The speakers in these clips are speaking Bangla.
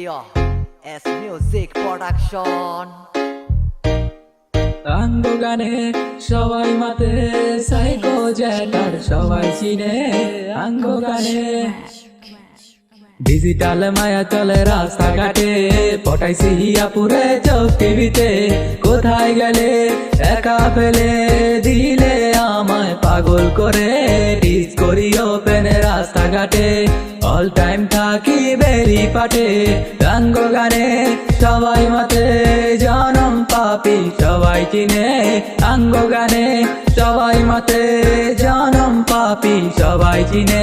Ayo, S Music Production. গানে সবাই মাতে সাইকো সবাই চিনে আঙ্গ গানে ডিজিটাল মায়া চলে রাস্তাঘাটে পটাইছি হিয়াপুরে চোখ টিভিতে কোথায় গেলে একা ফেলে দিলে আমায় পাগল করে রাস্তাঘাটে অল টাইম থাকি বেরি পাটে। রঙ্গ গানে সবাই মতে, জনম পাপি সবাই চিনে। আঙ্গ গানে সবাই মাতে জনম পাপি, সবাই চিনে।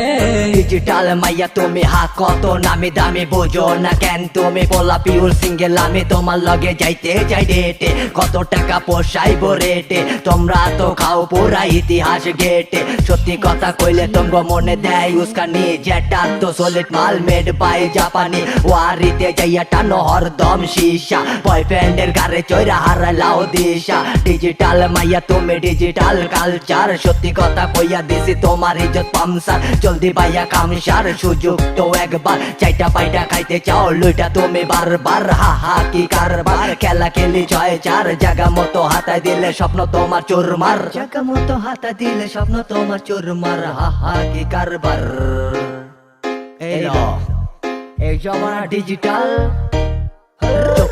ডিজিটাল মাইয়া, তুমি হা কত? নামি দামি বোঝো না কেন? তুমি পোলা পিউল সিঙ্গেল আমি তোমার লগে যাইতে যাই ডেটে কত টাকা পোষাইব রেটে তোমরা তো খাও পুরা ইতিহাস গেটে সত্যি কথা কইলে তোমগ মনে দেয়, উস্কানি যেটা তো সলিড মাল মেড বাই জাপানি ওয়ারিতে যাইয়া টানো হরদম সীসা। বয়ফ্রেন্ডের গারে চৈরা হারালাও দিশা। ডিজিটাল মাইয়া, তুমি ডিজিটাল কালচার সত্যি কথা কইয়া দিছি তোমার ইজ্জত পামসার। জলদি বাইয়া কামসার সুযোগ তো একবার। চাইটা পাইটা খাইতে চাও লুইটা তুমি বারবার। হা হা কি কারবার? খেলা খেলি ছয় চার জায়গা মতো হাতায় দিলে স্বপ্ন তোমার চুরমার জায়গা মতো হাতা দিলে স্বপ্ন তোমার চুরমার হা হা কি কারবার? এই এই জমানা ডিজিটাল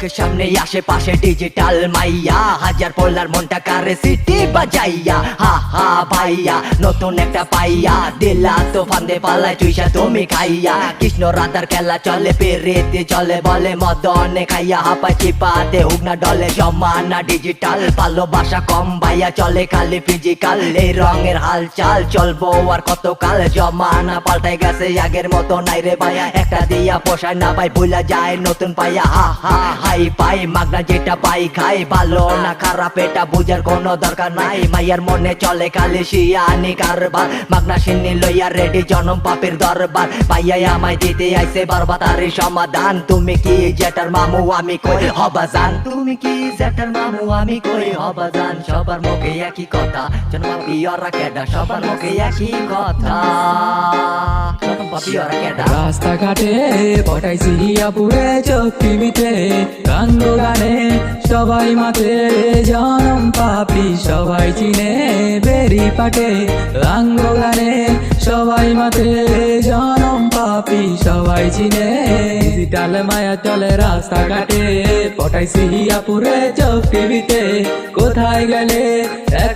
চোখের সামনে আশেপাশে ডিজিটাল মাইয়া। হাজার পড়লার মনটা কারে সিটি বাজাইয়া। হা হা, ভাইয়া, নতুন একটা পাইয়া। দিলা তো ফান্দে পালায় চুইসা তুমি খাইয়া। কৃষ্ণ রাধার খেলা চলে, পেরেতে চলে, বলে মদনে খাইয়া। হাপা চিপাতে হুক না ডলে জমানা ডিজিটাল ভালোবাসা কম ভাইয়া, চলে খালি ফিজিক্যাল এই রঙের হালচাল চলবো আর কত কাল জমানা পাল্টাই গেছে আগের মতো নাই রে ভাইয়া। একটা দিয়া পোষায় না ভাই, ভুলা যায় নতুন পাইয়া। হা হা হাই পাই মাগনা যেটা পাই খাই। ভালো না খারাপ, এটা বুঝার কোনো দরকার নাই। মাইয়ার মনে চলে খালি শিয়ানি কারবার। মাগনা সিন্নি লইয়া রেডি জনম পাপের দরবার। পাইয়া আমায় দিতে আইছে বরবাদারি সমাধান। তুমি কি জেটার মামু, আমি কই? হবাজান তুমি কি জেটার মামু, আমি কই? হবাজান সবার মুখে একই কথা। জনম পাপি, ওরা কেডা? সবার মুখে একই কথা। রাস্তাঘাটে পটাইছি হিয়াপুরে চোখ টিভিতে গাঙ্গ গানে সবাই মাতে জনম পাপি সবাই চিনে, বেরি পাটে গাঙ্গ গানে সবাই মাতে জনম পাপি সবাই চিনে। ডিজিটাল মায়া চলে রাস্তাঘাটে, পটাইছি হিয়াপুরে চোখ টিভিতে কোথায় গেলে একা